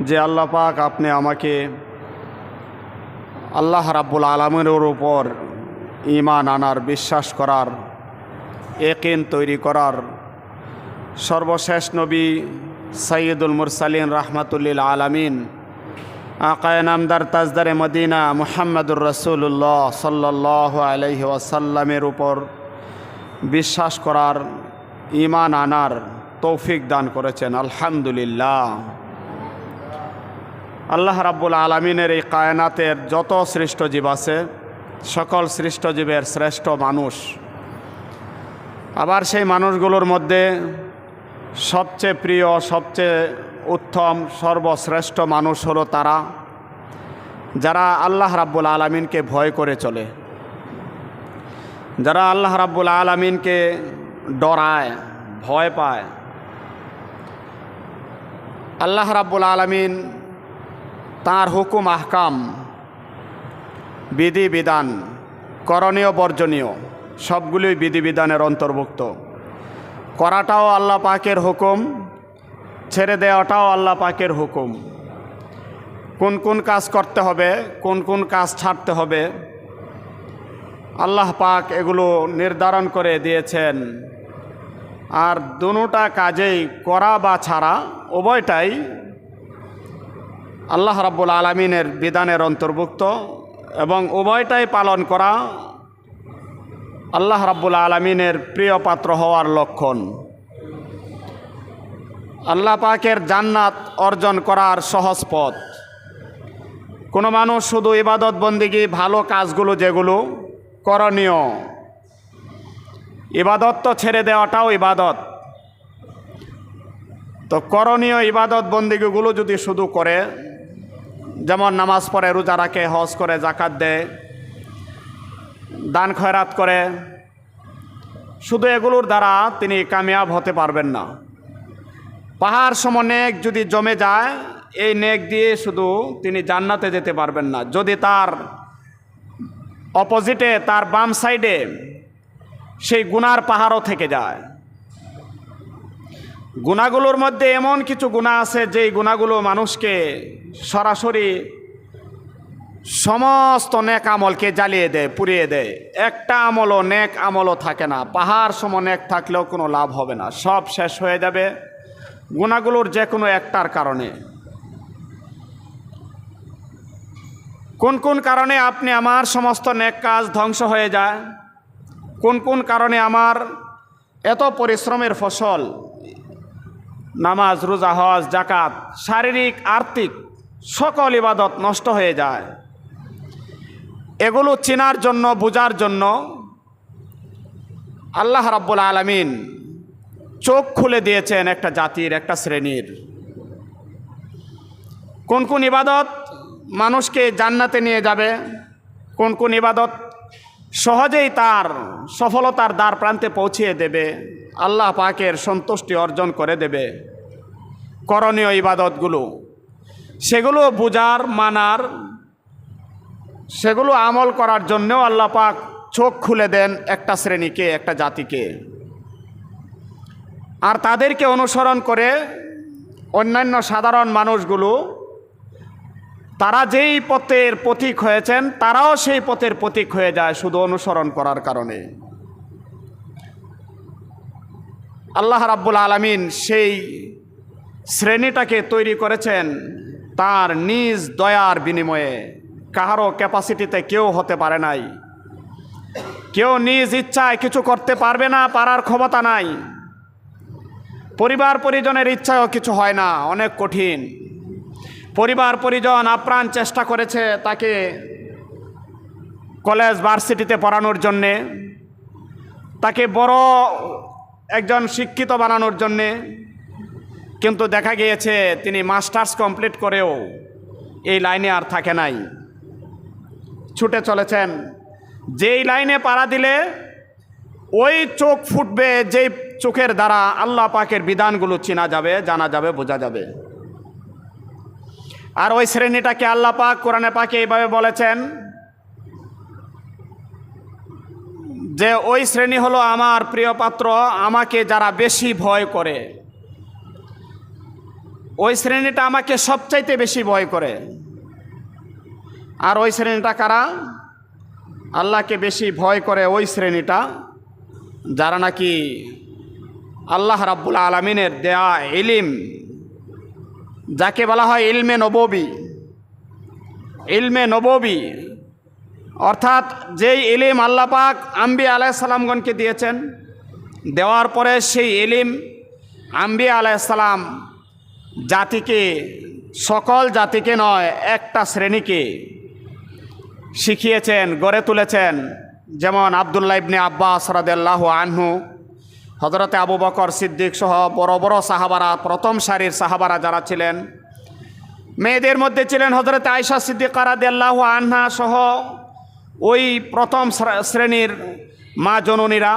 যে আল্লাহ পাক আপনি আমাকে আল্লাহ রাব্বুল আলমের উপর ইমান আনার, বিশ্বাস করার, একেন তৈরি করার সর্বশেষ নবী সৈয়দুল মুরসালিন রাহমাতুল্লিল আলামিন আকায় নামদার তাজদারে মদিনা মুহাম্মদুর রসুল্লাহ সাল্লাহ আলহি ওয়াসাল্লামের উপর বিশ্বাস করার ইমান আনার তৌফিক দান করেছেন। আলহামদুলিল্লাহ। আল্লাহ রাব্বুল আলমিনের এই কায়নাতের যত সৃষ্ট জীব আছে, সকল সৃষ্ট জীবের শ্রেষ্ঠ মানুষ। আবার সেই মানুষগুলোর মধ্যে সবচেয়ে প্রিয়, সবচেয়ে উত্তম, সর্বশ্রেষ্ঠ মানুষ হলো তারা, যারা আল্লাহ রাব্বুল আলমিনকে ভয় করে চলে। যারা আল্লাহ রাব্বুল আলমিনকে ডরায়, ভয় পায়। আল্লাহ রাব্বুল আলমিন তার হুকুম আহকাম। বিধি বিধান করণীয়, বর্জনীয়, সবগুলোই বিধিবিধানের অন্তর্ভুক্ত। করাটাও আল্লাহ পাকের হুকুম, ছেড়ে দেওয়াটাও আল্লাহ পাকের হুকুম। কোন কোন কাজ করতে হবে, কোন কোন কাজ ছাড়তে হবে, আল্লাহ পাক এগুলো নির্ধারণ করে দিয়েছেন। আর দুটা কাজেই করা বা ছাড়া উভয়টাই আল্লাহ রাব্বুল আলমিনের বিধানের অন্তর্ভুক্ত এবং উভয়টাই পালন করা আল্লাহ রাব্বুল আলমিনের প্রিয় পাত্র হওয়ার লক্ষণ। আল্লাহ পাকের জান্নাত অর্জন করার সহজ পথ। কোনো মানুষ শুধু ইবাদত বন্দিগি, ভালো কাজগুলো যেগুলো করণীয়। ইবাদত তো ছেড়ে দেওয়াটাও ইবাদত। তো করণীয় ইবাদত বন্দিগুলো যদি শুধু করে যেমন নামাজ পড়ে, রোজা রাখে, হজ করে জাকাত দেয়, দান খয়রাত করে, শুধু এগুলোর দ্বারা তিনি কামিয়াব হতে পারবেন না। পাহাড় সম নেক যদি জমে যায়, এই নেক দিয়ে শুধু তিনি জান্নাতে যেতে পারবেন না। যদি তার অপোজিটে, তার বাম সাইডে সেই গুনার পাহাড়ও থেকে যায়। গুণাগুলোর মধ্যে এমন কিছু গুণা আছে যেই গুণাগুলো মানুষকে সরাসরি সমস্ত নেক আমলকে জ্বালিয়ে দেয়, পুড়িয়ে দেয়। একটা আমলও নেক আমলও থাকে না। পাহাড় সম নেক থাকলেও কোনো লাভ হবে না। সব শেষ হয়ে যাবে গুণাগুলোর যে কোনো একটার কারণে। কোন কোন কারণে আপনি আমার সমস্ত নেক কাজ ধ্বংস হয়ে যায়? কোন কোন কারণে আমার এত পরিশ্রমের ফসল? নামাজ, রোজা, হজ জাকাত শারীরিক, আর্থিক সকল ইবাদত নষ্ট হয়ে যায়। এগুলো চেনার জন্য, বোঝার জন্য আল্লাহ রাব্বুল আলমিন চোখ খুলে দিয়েছেন একটা জাতির, একটা শ্রেণির। কোন কোন ইবাদত মানুষকে জান্নাতে নিয়ে যাবে, কোন কোন ইবাদত সহজেই তার সফলতার দ্বার প্রান্তে পৌঁছিয়ে দেবে। আল্লাহ পাকের সন্তুষ্টি অর্জন করে দেবে। করণীয় ইবাদতগুলো। সেগুলো বুজার, মানার, সেগুলো আমল করার জন্যও আল্লাহ পাক চোখ খুলে দেন একটা শ্রেণীকে, একটা জাতিকে। আর তাদেরকে অনুসরণ করে অন্যান্য সাধারণ মানুষগুলো, তারা যেই পথের প্রতীক হয়েছেন, তারাও সেই পথের প্রতীক হয়ে যায় শুধু অনুসরণ করার কারণে। আল্লাহ রাব্বুল আলমিন সেই শ্রেণীটাকে তৈরি করেছেন তার নিজ দয়ার বিনিময়ে। কাহারও ক্যাপাসিটিতে কেউ হতে পারে নাই। কেউ নিজ ইচ্ছায় কিছু করতে পারবে না, পারার ক্ষমতা নাই। পরিবার পরিজনের ইচ্ছায়ও কিছু হয় না, অনেক কঠিন। পরিবার পরিজন আপ্রাণ চেষ্টা করেছে তাকে কলেজ, ভার্সিটিতে পড়ানোর জন্যে। তাকে বড় একজন শিক্ষিত বানানোর জন্যে, কিন্তু দেখা গিয়েছে তিনি মাস্টার্স কমপ্লিট করেও এই লাইনে আর থাকে নাই। ছুটে চলেছেন। যেই লাইনে পাড়া দিলে, ওই চোখ ফুটবে, যেই চোখের দ্বারা আল্লাহ পাকের বিধানগুলো চেনা যাবে, জানা যাবে, বোঝা যাবে। আর ওই শ্রেণীটাকে আল্লাহ পাক কোরআনে পাকে এইভাবে বলেছেন যে ওই শ্রেণি হলো আমার প্রিয় পাত্র, আমাকে যারা বেশি ভয় করে, ওই শ্রেণীটা আমাকে সবচাইতে বেশি ভয় করে। আর ওই শ্রেণীটা কারা? আল্লাহকে বেশি ভয় করে ওই শ্রেণীটা, যারা নাকি আল্লাহ রাব্বুল আলমিনের দেয়া ইলিম, যাকে বলা হয় ইলমে নববী ইলমে নববী অর্থাৎ যেই এলিম আল্লাহ পাক আম্বি আলাইসাল্লামগণকে দিয়েছেন, দেওয়ার পরে সেই এলিম আম্বি আলাইসাল্লাম জাতিকে, সকল জাতিকে নয়, একটা শ্রেণীকে শিখিয়েছেন, গড়ে তুলেছেন। যেমন আবদুল্লাহ ইবনে আব্বাস রাদেল্লাহ আনহু হজরতে আবু বকর সিদ্দিক সহ বড় বড় সাহাবারা, প্রথম সারির সাহাবারা যারা ছিলেন, মেয়েদের মধ্যে ছিলেন হজরতে আয়সা সিদ্দিক রাদেল্লাহ আনহা সহ ওই প্রথম শ্রেণির মা জননীরা,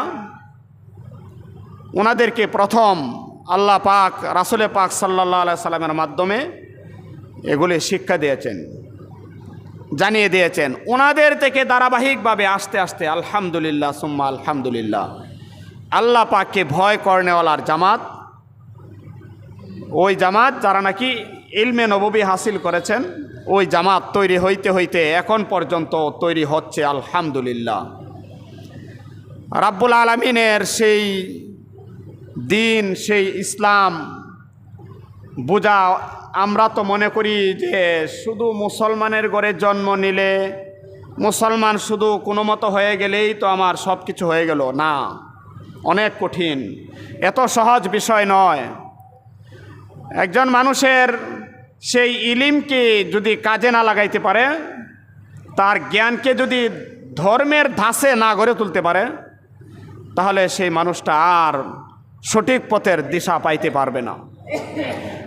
ওনাদেরকে প্রথম আল্লাহ পাক, রাসুলে পাক সাল্লাহ সাল্লামের মাধ্যমে এগুলি শিক্ষা দিয়েছেন, জানিয়ে দিয়েছেন। ওনাদের থেকে ধারাবাহিকভাবে আস্তে আস্তে আলহামদুলিল্লাহ, সুম্মা আলহামদুলিল্লাহ, আল্লাহ পাককে ভয় করনেওয়ালার জামাত, ওই জামাত যারা নাকি ইলমে নববী হাসিল করেছেন ওই জামাত তৈরি হইতে হইতে এখন পর্যন্ত তৈরি হচ্ছে, আলহামদুলিল্লাহ। রাব্বুল আলমিনের সেই দিন, সেই ইসলাম বোঝা আমরা তো মনে করি যে শুধু মুসলমানের ঘরে জন্ম নিলে মুসলমান শুধু কোনো মতো হয়ে গেলেই তো আমার সব কিছু হয়ে গেল। না, অনেক কঠিন। এত সহজ বিষয় নয়। একজন মানুষের সেই ইলিমকে যদি কাজে না লাগাইতে পারে, তার জ্ঞানকে যদি ধর্মের ধাসে না গড়ে তুলতে পারে, তাহলে সেই মানুষটা আর সঠিক পথের দিশা পাইতে পারবে না।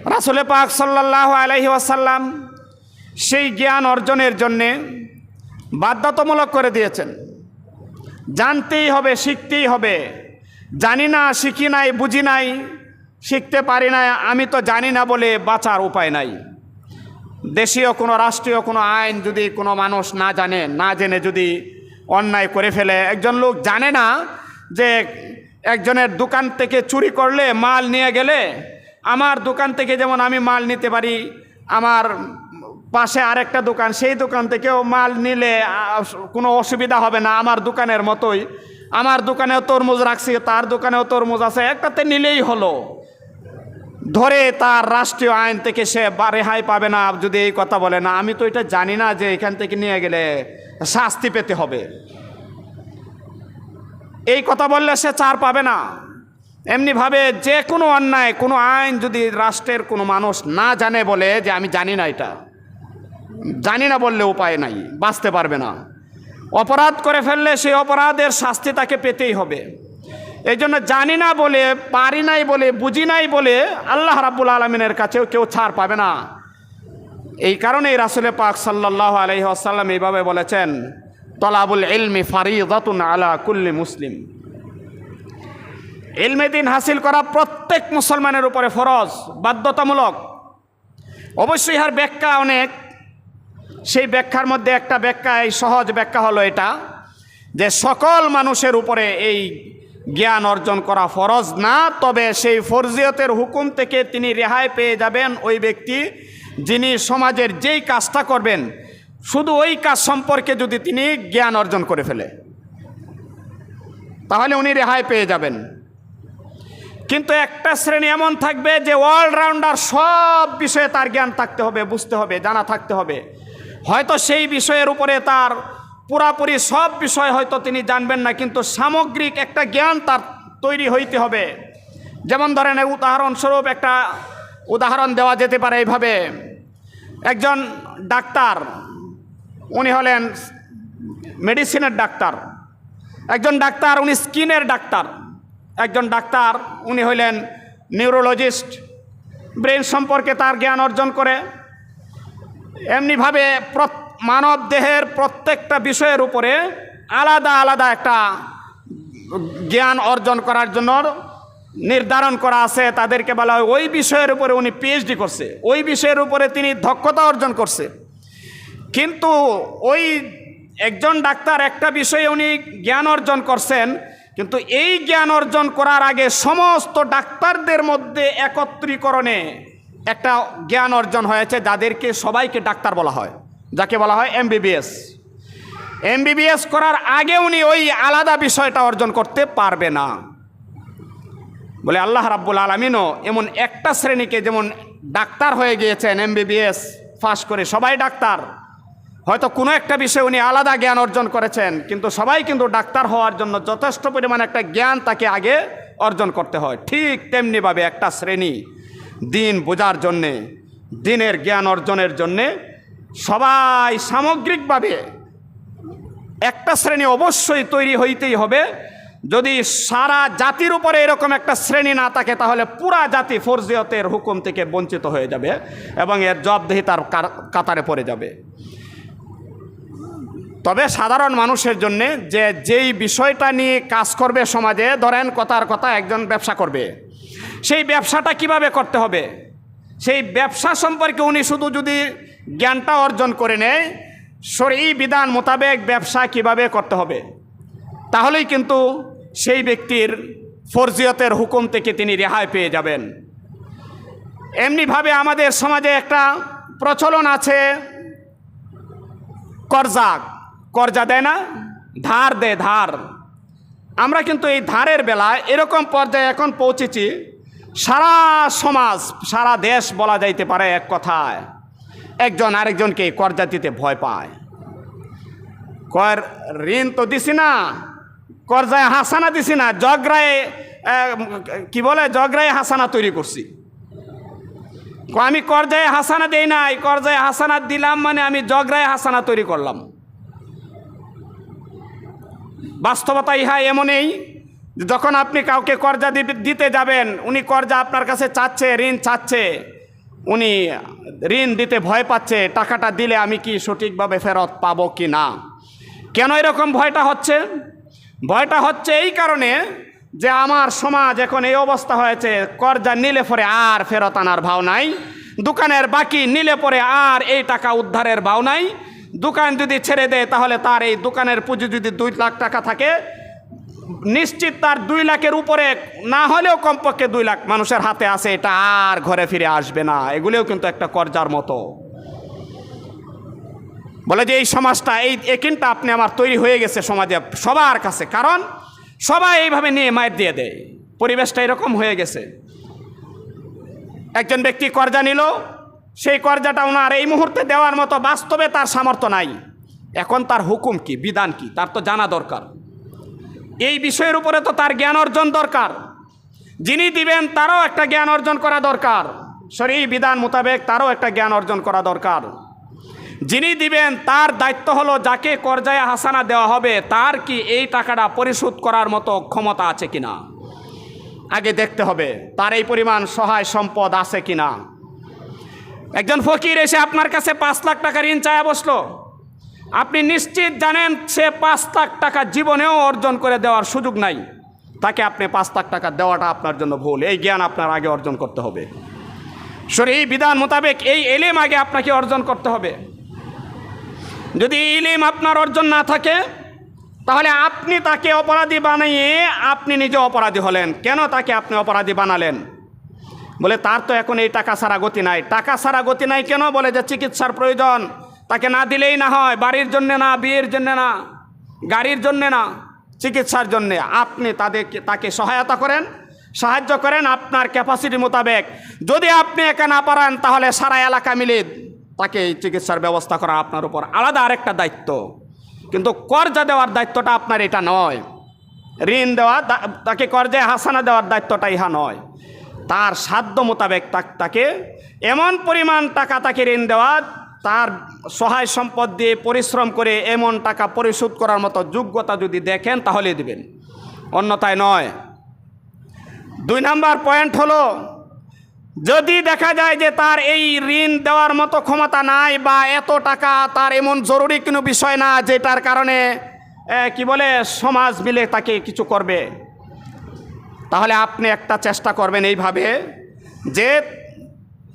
রাসুলে পাক সাল্লাহ আলহি ওয়াসাল্লাম সেই জ্ঞান অর্জনের জন্যে বাধ্যতামূলক করে দিয়েছেন। জানতেই হবে, শিখতেই হবে। জানি না, শিখি নাই, বুঝি নাই শিখতে পারি না, আমি তো জানি না বলে বাঁচার উপায় নাই। দেশীয় কোনো, রাষ্ট্রীয় কোনো আইন যদি কোনো মানুষ না জানে, না জেনে যদি অন্যায় করে ফেলে, একজন লোক জানে না যে একজনের দোকান থেকে চুরি করলে মাল নিয়ে গেলে, আমার দোকান থেকে যেমন আমি মাল নিতে পারি, আমার পাশে আরেকটা দোকান, সেই দোকান থেকেও মাল নিলে কোনো অসুবিধা হবে না আমার দোকানের মতোই। আমার দোকানেও তরমুজ রাখছি, তার দোকানেও তরমুজ আছে, একটাতে নিলেই হলো। ধরে তার রাষ্ট্রীয় আইন থেকে সে রেহাই পাবে না, যদি এই কথা বলে না। আমি তো এটা জানি না যে এখান থেকে নিয়ে গেলে শাস্তি পেতে হবে। এই কথা বললে সে চার পাবে না। এমনিভাবে যে কোনো অন্যায়, কোনো আইন যদি রাষ্ট্রের কোনো মানুষ না জানে বলে যে আমি জানি না এটা, জানি না বললে উপায় নাই, বাঁচতে পারবে না। অপরাধ করে ফেললে সেই অপরাধের শাস্তি তাকে পেতেই হবে। এই জন্য জানি না বলে, পারি নাই বলে, বুঝি নাই বলে আল্লাহ রাব্বুল আলমিনের কাছেও কেউ ছাড় পাবে না। এই কারণেই রাসুলে পাক সাল্লাহ আলহি আসাল্লাম এইভাবে বলেছেন, তলাবুল ইলমি ফারিদাতুন আলা কুল্লি মুসলিম। ইলমে দিন হাসিল করা প্রত্যেক মুসলমানের উপরে ফরজ, বাধ্যতামূলক। অবশ্যই ইহার ব্যাখ্যা অনেক। সেই ব্যাখ্যার মধ্যে একটা ব্যাখ্যা, এই সহজ ব্যাখ্যা হলো এটা যে সকল মানুষের উপরে এই জ্ঞান অর্জন করা ফরজ না, তবে সেই ফরজিয়তের হুকুম থেকে তিনি রেহাই পেয়ে যাবেন ওই ব্যক্তি যিনি সমাজের যেই কাজটা করবেন। শুধু ওই কাজ সম্পর্কে যদি তিনি জ্ঞান অর্জন করে ফেলে, তাহলে উনি রেহাই পেয়ে যাবেন। কিন্তু একটা শ্রেণি এমন থাকবে যে অলরাউন্ডার সব বিষয়ে তার জ্ঞান থাকতে হবে, বুঝতে হবে, জানা থাকতে হবে। হয়তো সেই বিষয়ের উপরে তার পুরাপুরি সব বিষয় হয়তো তিনি জানবেন না, কিন্তু সামগ্রিক একটা জ্ঞান তার তৈরি হইতে হবে। যেমন ধরেন উদাহরণস্বরূপ একটা উদাহরণ দেওয়া যেতে পারে এইভাবে। একজন ডাক্তার, উনি হলেন মেডিসিনের ডাক্তার। একজন ডাক্তার, উনি স্কিনের ডাক্তার। একজন ডাক্তার, উনি হইলেন নিউরোলজিস্ট। ব্রেন সম্পর্কে তার জ্ঞান অর্জন করে। এমনিভাবে প্রত- মানব দেহের প্রত্যেকটা বিষয়ের উপরে আলাদা আলাদা একটা জ্ঞান অর্জন করার জন্য নির্ধারণ করা আছে, তাদেরকে বলা হয়, ওই বিষয়ের উপরে উনি পিএইচডি করছে, ওই বিষয়ের উপরে তিনি দক্ষতা অর্জন করছে। কিন্তু ওই একজন ডাক্তার একটা বিষয়ে উনি জ্ঞান অর্জন করছেন, কিন্তু এই জ্ঞান অর্জন করার আগে সমস্ত ডাক্তারদের মধ্যে একত্রীকরণে একটা জ্ঞান অর্জন হয়েছে, যাদেরকে সবাইকে ডাক্তার বলা হয়। যাকে বলা হয় এমবিবিএস এমবিবিএস করার আগে উনি ওই আলাদা বিষয়টা অর্জন করতে পারবে না। বলে আল্লাহ রাব্বুল আলমিনও এমন একটা শ্রেণীকে যেমন ডাক্তার হয়ে গিয়েছেন এমবিবিএস পাশ করে সবাই ডাক্তার। হয়তো কোনো একটা বিষয়ে উনি আলাদা জ্ঞান অর্জন করেছেন, কিন্তু সবাই কিন্তু ডাক্তার হওয়ার জন্য যথেষ্ট পরিমাণ একটা জ্ঞান তাকে আগে অর্জন করতে হয়। ঠিক তেমনিভাবে একটা শ্রেণি, দিন বোঝার জন্যে, দিনের জ্ঞান অর্জনের জন্যে সবাই সামগ্রিকভাবে একটা শ্রেণি অবশ্যই তৈরি হইতেই হবে। যদি সারা জাতির উপরে এরকম একটা শ্রেণি না থাকে, তাহলে পুরা জাতি ফরজিয়তের হুকুম থেকে বঞ্চিত হয়ে যাবে এবং এর জবাবদেহিতার কার- কাতারে পড়ে যাবে। তবে সাধারণ মানুষের জন্য যে, যেই বিষয়টা নিয়ে কাজ করবে সমাজে, ধরেন কথার কথা একজন ব্যবসা করবে। সেই ব্যবসাটা কীভাবে করতে হবে? সেই ব্যবসা সম্পর্কে উনি শুধু যদি জ্ঞানটা অর্জন করে নেয় সরি বিধান মোতাবেক ব্যবসা কীভাবে করতে হবে? তাহলেই কিন্তু সেই ব্যক্তির ফরজিয়তের হুকুম থেকে তিনি রেহাই পেয়ে যাবেন। এমনিভাবে আমাদের সমাজে একটা প্রচলন আছে কর্জা কর্জা দেয় না, ধার দেয় ধার। আমরা কিন্তু এই ধারের বেলায় এরকম পর্যায়ে এখন পৌঁছেছি, সারা সমাজ, সারা দেশ বলা যাইতে পারে এক কথায়। একজন আরেকজনকে কর্জা দিতে ভয় পায়। কর ঋণ তো দিছি না কর্জায় হাসানা দিছি না জগরায় কি বলে জগরায় হাসানা তৈরি করছি। আমি কর্জায় হাসানা দেই নাই কর্জায় হাসানা দিলাম মানে আমি জগরায় হাসানা তৈরি করলাম। বাস্তবতা ইহা এমনই, যখন আপনি কাউকে কর্জা দিতে যাবেন, উনি কর্জা আপনার কাছে চাচ্ছে, ঋণ চাচ্ছে উনি ঋণ দিতে ভয় পাচ্ছে, টাকাটা দিলে আমি কি সঠিকভাবে ফেরত পাবো কি না? কেন এরকম ভয়টা হচ্ছে? ভয়টা হচ্ছে এই কারণে যে আমার সমাজ এখন এই অবস্থা হয়েছে, কর্জা নিলে পরে আর ফেরত আনার ভাও নাই, দোকানের বাকি নিলে পরে আর এই টাকা উদ্ধারের ভাও নাই, দোকান যদি ছেড়ে দেয় তাহলে তার এই দোকানের পুঁজি যদি দুই লাখ টাকা থাকে নিশ্চিত তার দুই লাখের উপরে না হলেও কমপক্ষে দুই লাখ মানুষের হাতে আছে, এটা আর ঘরে ফিরে আসবে না। এগুলোও কিন্তু একটা কর্জার মতো। বলে যে এই সমাজটা, এই একিনটা আপনি আমার তৈরি হয়ে গেছে সমাজে সবার কাছে। কারণ সবাই এইভাবে নিয়ে মায়ের দিয়ে দেয়। পরিবেশটা এরকম হয়ে গেছে। একজন ব্যক্তি কর্জা নিল, সেই কর্জাটা ওনার এই মুহূর্তে দেওয়ার মতো বাস্তবে তার সামর্থ্য নাই। এখন তার হুকুম কি, বিধান কি, তার তো জানা দরকার। এই বিষয়ের উপরে তো তার জ্ঞান অর্জন দরকার। যিনি দিবেন, তারও একটা জ্ঞান অর্জন করা দরকার। সরি বিধান মোতাবেক তারও একটা জ্ঞান অর্জন করা দরকার। যিনি দিবেন, তার দায়িত্ব হলো যাকে কর্জায় হাসানা দেওয়া হবে, তার কি এই টাকাটা পরিশোধ করার মতো ক্ষমতা আছে কিনা? আগে দেখতে হবে, তার এই পরিমাণ সহায় সম্পদ আছে কিনা? একজন ফকির এসে আপনার কাছে পাঁচ লাখ টাকা ঋণ চায়া বসল। আপনি নিশ্চিত জানেন সে পাঁচ লাখ টাকা জীবনেও অর্জন করে দেওয়ার সুযোগ নাই। তাকে আপনি পাঁচ লাখ টাকা দেওয়াটা আপনার জন্য ভুল। এই জ্ঞান আপনার আগে অর্জন করতে হবে। সরি এই বিধান মোতাবেক এই এলেম আগে আপনাকে অর্জন করতে হবে। যদি এই ইলিম আপনার অর্জন না থাকে, তাহলে আপনি তাকে অপরাধী বানিয়ে আপনি নিজে অপরাধী হলেন। কেন তাকে আপনি অপরাধী বানালেন? বলে, তার তো এখন এই টাকা ছাড়া গতি নাই। টাকা ছাড়া গতি নাই কেন? বলে যে, চিকিৎসার প্রয়োজন। তাকে না দিলেই না হয়, বাড়ির জন্যে না, বিয়ের জন্যে না, গাড়ির জন্যে না, চিকিৎসার জন্যে। আপনি তাদেরকে তাকে সহায়তা করেন, সাহায্য করেন আপনার ক্যাপাসিটি মোতাবেক। যদি আপনি একা না পারেন, তাহলে সারা এলাকা মিলে তাকে চিকিৎসার ব্যবস্থা করা আপনার উপর আলাদা আরেকটা দায়িত্ব। কিন্তু কর্জা দেওয়ার দায়িত্বটা আপনার এটা নয়। ঋণ দেওয়া তাকে কর্জে হাসানা দেওয়ার দায়িত্বটা ইহা নয়। তার সাধ্য মোতাবেক তাকে এমন পরিমাণ টাকা তাকে ঋণ দেওয়া তার সহায় সম্পদ দিয়ে পরিশ্রম করে এমন টাকা পরিশোধ করার মতো যোগ্যতা যদি দেখেন তাহলে দিবেন। অন্যথায় নয়। দুই নাম্বার পয়েন্ট হলো, যদি দেখা যায় যে তার এই ঋণ দেওয়ার মতো ক্ষমতা নাই বা এত টাকা তার এমন জরুরি কোনো বিষয় না, যেটার কারণে কি বলে, সমাজ মিলে তাকে কিছু করবে, তাহলে আপনি একটা চেষ্টা করবেন এইভাবে যে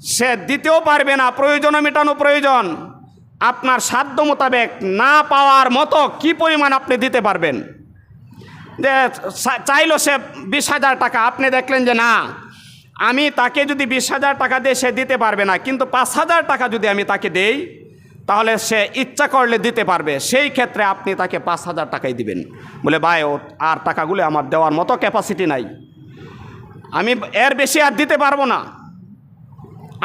সে দিতেও পারবে না, প্রয়োজনও মেটানো প্রয়োজন। আপনার সাধ্য মোতাবেক না পাওয়ার মতো কি পরিমাণ আপনি দিতে পারবেন? যে চাইলো সে বিশ হাজার টাকা, আপনি দেখলেন যে না, আমি তাকে যদি বিশ হাজার টাকা দিয়ে সে দিতে পারবে না, কিন্তু পাঁচ হাজার টাকা যদি আমি তাকে দেই, তাহলে সে ইচ্ছা করলে দিতে পারবে। সেই ক্ষেত্রে আপনি তাকে পাঁচ হাজার টাকাই দিবেন। বলে, ভাই, ও, আর টাকাগুলো আমার দেওয়ার মতো ক্যাপাসিটি নাই। আমি এর বেশি আর দিতে পারব না।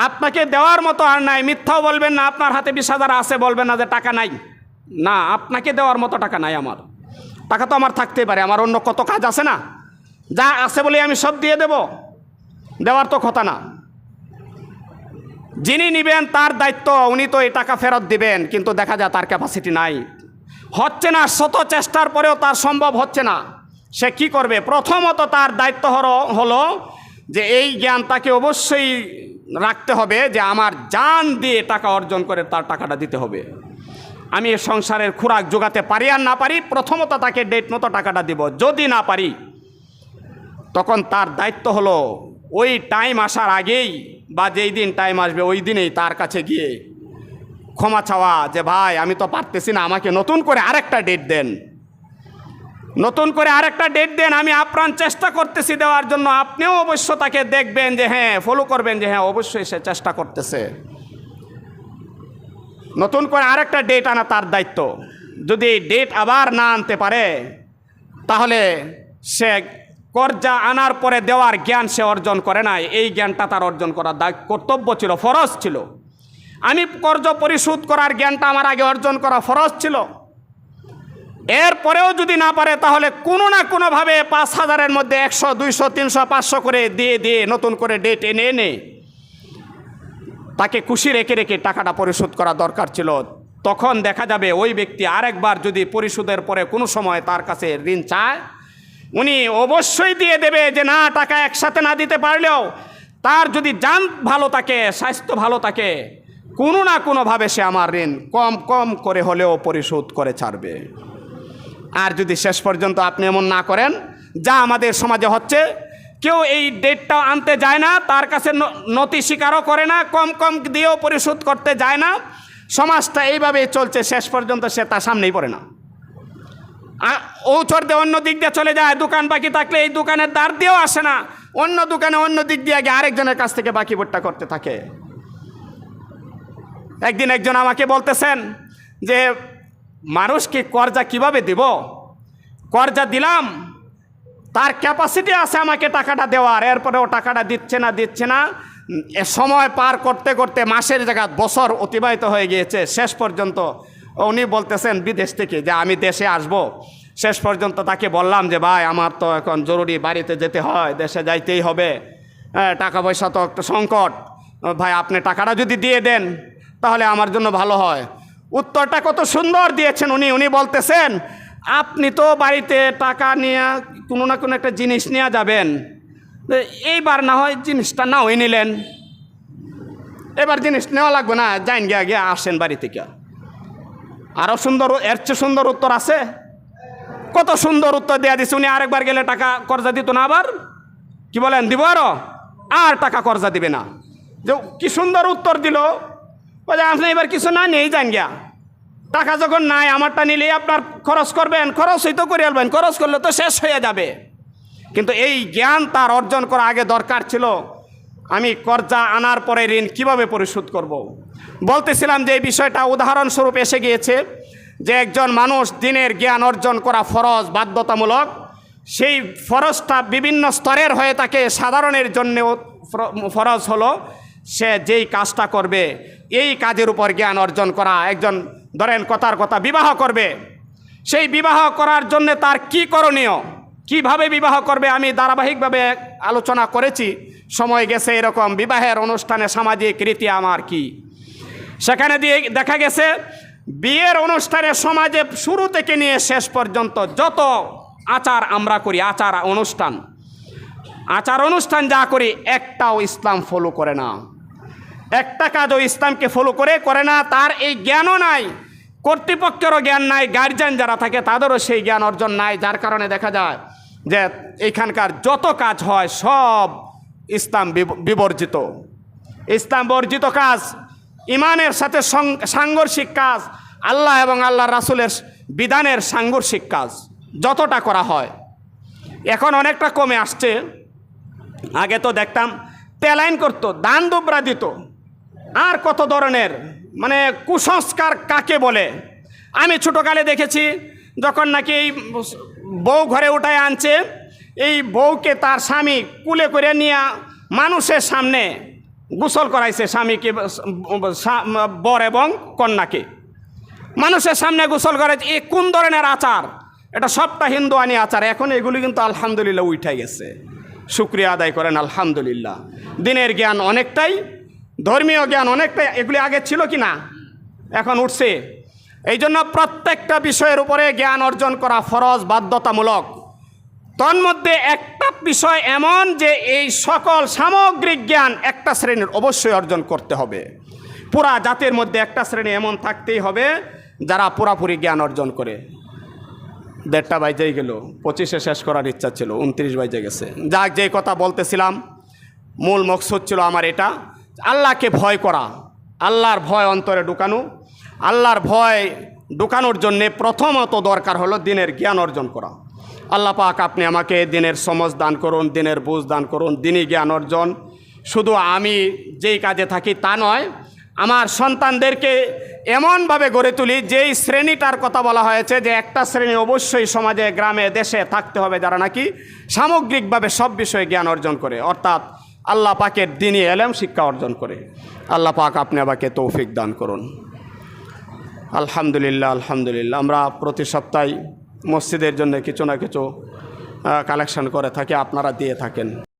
আপনাকে দেওয়ার মতো আর নাই। মিথ্যাও বলবেন না, আপনার হাতে বিশ হাজার আছে, বলবেন না যে টাকা নাই। না, আপনাকে দেওয়ার মতো টাকা নাই আমার। টাকা তো আমার থাকতেই পারে, আমার অন্য কত কাজ আছে না? যা আছে বলে আমি সব দিয়ে দেব। দেওয়ার তো কথা না। যিনি নিবেন তার দায়িত্ব, উনি তো এই টাকা ফেরত দিবেন, কিন্তু দেখা যায় তার ক্যাপাসিটি নাই। হচ্ছে না, শত চেষ্টার পরেও তার সম্ভব হচ্ছে না। সে কি করবে? প্রথমত তার দায়িত্ব হলো যে এই জ্ঞান তাকে অবশ্যই রাখতে হবে যে আমার জান দিয়ে টাকা অর্জন করে তার টাকাটা দিতে হবে। আমি সংসারের খোরাক জোগাতে পারি আর না পারি, প্রথমত তাকে ডেট মতো টাকাটা দিব। যদি না পারি, তখন তার দায়িত্ব হলো ওই টাইম আসার আগেই বা যেই দিন টাইম আসবে, ওই দিনেই তার কাছে গিয়ে ক্ষমা চাওয়া যে, ভাই, আমি তো পারতেছি না, আমাকে নতুন করে আরেকটা ডেট দেন। নতুন করে আরেকটা ডেট দেন, আমি আপ্রাণ চেষ্টা করতেছি দেওয়ার জন্য। আপনিও অবশ্য তাকে দেখবেন যে হ্যাঁ ফলো করবেন যে হ্যাঁ অবশ্যই সে চেষ্টা করতেছে। নতুন করে আরেকটা ডেট আনা তার দায়িত্ব। যদি ডেট আবার না আনতে পারে, তাহলে সে কর্জা আনার পরে দেওয়ার জ্ঞান সে অর্জন করে নাই। এই জ্ঞানটা তার অর্জন করার কর্তব্য ছিল, ফরজ ছিল। আমি কর্জ পরিশোধ করার জ্ঞানটা আমার আগে অর্জন করা ফরজ ছিল। এরপরেও যদি না পারে, তাহলে কোনো না কোনোভাবে পাঁচ হাজারের মধ্যে একশো, দুইশো, তিনশো, পাঁচশো করে দিয়ে দিয়ে নতুন করে ডেট এনে এনে তাকে খুশি রেখে রেখে টাকাটা পরিশোধ করা দরকার ছিল। তখন দেখা যাবে ওই ব্যক্তি আরেকবার যদি পরিশোধের পরে কোনো সময় তার কাছে ঋণ চায়, উনি অবশ্যই দিয়ে দেবে যে, না, টাকা একসাথে না দিতে পারলেও তার যদি যান ভালো থাকে, স্বাস্থ্য ভালো থাকে, কোনো না কোনোভাবে সে আমার ঋণ কম কম করে হলেও পরিশোধ করে ছাড়বে। আর যদি শেষ পর্যন্ত আপনি এমন না করেন, যা আমাদের সমাজে হচ্ছে, কেউ এই ডেটটা আনতে যায় না, তার কাছে ন- নথি স্বীকারও করে না, কম কম দিয়েও পরিশোধ করতে যায় না। সমাজটা এইভাবেই চলছে, শেষ পর্যন্ত সে তার সামনেই পড়ে না। ঔচর দিয়ে অন্য দিক দিয়ে চলে যায়, দোকান বাকি থাকলে এই দোকানের দ্বার দিয়েও আসে না। অন্য দোকানে অন্য দিক দিয়ে আগে আরেকজনের কাছ থেকে বাকি ভোটটা করতে থাকে। একদিন একজন আমাকে বলতেছেন যে মানুষকে কর্জা কীভাবে দিব? কর্জা দিলাম, তার ক্যাপাসিটি আছে আমাকে টাকাটা দেওয়ার, এরপরেও টাকাটা দিচ্ছে না দিচ্ছে না। সময় পার করতে করতে মাসের জায়গা বছর অতিবাহিত হয়ে গিয়েছে। শেষ পর্যন্ত উনি বলতেছেন বিদেশ থেকে যে আমি দেশে আসব। শেষ পর্যন্ত তাকে বললাম যে, ভাই, আমার তো এখন জরুরি বাড়িতে যেতে হয়, দেশে যাইতেই হবে। টাকা পয়সা তো একটা সংকট। ভাই, আপনি টাকাটা যদি দিয়ে দেন, তাহলে আমার জন্য ভালো হয়। উত্তরটা কত সুন্দর দিয়েছেন উনি। উনি বলতেছেন, আপনি তো বাড়িতে টাকা নিয়ে কোনো না কোনো একটা জিনিস নিয়ে যাবেন। এইবার না হয় জিনিসটা না হয়ে নিলেন। এবার জিনিস নেওয়া লাগবে না, যাইন গিয়া গিয়া আসেন বাড়ি থেকে। আরও সুন্দর, এর চেয়ে সুন্দর উত্তর আছে। কত সুন্দর উত্তর দেওয়া দিছে উনি, আরেকবার গেলে টাকা কর্জা দিত না আবার? কি বলেন, দিব আরও? আর টাকা কর্জা দিবে না। যে কি সুন্দর উত্তর দিল। বলে, আপনি এবার কিছু না নেই যান গিয়া। টাকা যখন নাই, আমারটা নিলেই আপনার খরচ করবেন খরচ হইতো করে আলবেন খরচ করলে তো শেষ হয়ে যাবে। কিন্তু এই জ্ঞান তার অর্জন করা আগে দরকার ছিল। আমি কর্জা আনার পরে ঋণ কীভাবে পরিশোধ করব। বলতেছিলাম যে এই বিষয়টা উদাহরণস্বরূপ এসে গিয়েছে যে একজন মানুষ দিনের জ্ঞান অর্জন করা ফরজ, বাধ্যতামূলক। সেই ফরজটা বিভিন্ন স্তরের হয়ে থাকে সাধারণের জন্যেও ফরজ হলো। সে যেই কাজটা করবে, এই কাজের উপর জ্ঞান অর্জন করা, একজন ধরেন কথার কথা, বিবাহ করবে। সেই বিবাহ করার জন্য তার কি করণীয়? কীভাবে বিবাহ করবে? আমি ধারাবাহিকভাবে আলোচনা করেছি, সময় গেছে এরকম, বিবাহের অনুষ্ঠানে সামাজিক রীতি আমার কি? সেখানে দিয়ে দেখা গেছে, বিয়ের অনুষ্ঠানে সমাজে শুরু থেকে নিয়ে শেষ পর্যন্ত যত আচার আমরা করি, আচার অনুষ্ঠান আচার অনুষ্ঠান যা করি, একটাও ইসলাম ফলো করে না। একটা কাজও ইসলামকে ফলো করে করে না, তার এই জ্ঞানও নাই। কর্তৃপক্ষেরও জ্ঞান নাই গার্জিয়ান যারা থাকে তাদেরও সেই জ্ঞান অর্জন নাই, যার কারণে দেখা যায় যে এইখানকার যত কাজ হয় সব ইসলাম বিব- বিবর্জিত। ইসলাম বর্জিত কাজ, ইমানের সাথে সাংঘর্ষিক কাজ, আল্লাহ এবং আল্লাহ রাসুলের বিধানের সাংঘর্ষিক কাজ, যতটা করা হয়। এখন অনেকটা কমে আসছে। আগে তো দেখতাম তেলাইন করতো, দান দুবরা দিত। আর কত ধরনের? মানে কুসংস্কার কাকে বলে? আমি ছোটোকালে দেখেছি, যখন নাকি এই বউ ঘরে উঠায় আনছে, এই বউকে তার স্বামী কুলে করে নিয়ে মানুষের সামনে গোসল করাইছে স্বামীকে বর এবং কন্যাকে। মানুষের সামনে গোসল করে, এ কোন ধরনের আচার? এটা সবটা হিন্দু আনি আচার। এখন এগুলি কিন্তু আলহামদুলিল্লাহ উঠে গেছে। শুক্রিয়া আদায় করেন, আলহামদুলিল্লাহ। দিনের জ্ঞান অনেকটাই ধর্মীয় জ্ঞান অনেকটাই এগুলি আগে ছিল কি না? এখন উঠছে। এই জন্য প্রত্যেকটা বিষয়ের উপরে জ্ঞান অর্জন করা ফরজ, বাধ্যতামূলক। তন্মধ্যে একটা বিষয় এমন যে এই সকল সামগ্রিক জ্ঞান একটা শ্রেণির অবশ্যই অর্জন করতে হবে। পুরা জাতির মধ্যে একটা শ্রেণি এমন থাকতেই হবে যারা পুরাপুরি জ্ঞান অর্জন করে। দেড়টা বাইজেই গেল, পঁচিশে শেষ করার ইচ্ছা ছিল, উনত্রিশ বাইজে গেছে। যাক, যেই কথা বলতেছিলাম, মূল মকসুদ ছিল আমার এটা। আল্লাহকে ভয় করা, আল্লাহর ভয় অন্তরে ঢুকানো, আল্লাহর ভয় ঢুকানোর জন্যে প্রথমত দরকার হলো দিনের জ্ঞান অর্জন করা। আল্লাহ পাক আপনি আমাকে দিনের সমজ দান করুন, দিনের বুঝ দান করুন, দিনই জ্ঞান অর্জন। শুধু আমি যেই কাজে থাকি তা নয়, আমার সন্তানদেরকে এমনভাবে গড়ে তুলি, যেই শ্রেণীটার কথা বলা হয়েছে যে একটা শ্রেণি অবশ্যই সমাজে, গ্রামে, দেশে থাকতে হবে যারা নাকি সামগ্রিকভাবে সব বিষয়ে জ্ঞান অর্জন করে। অর্থাৎ আল্লাহ পাকের দিনই এলেম শিক্ষা অর্জন করে। আল্লাহ পাক আপনি আমাকে তৌফিক দান করুন। আলহামদুলিল্লাহ আলহামদুলিল্লাহ। আমরা প্রতি সপ্তাহে মসজিদের জন্য কিছু না কিছু কালেকশন করে থাকি, আপনারা দিয়ে থাকেন।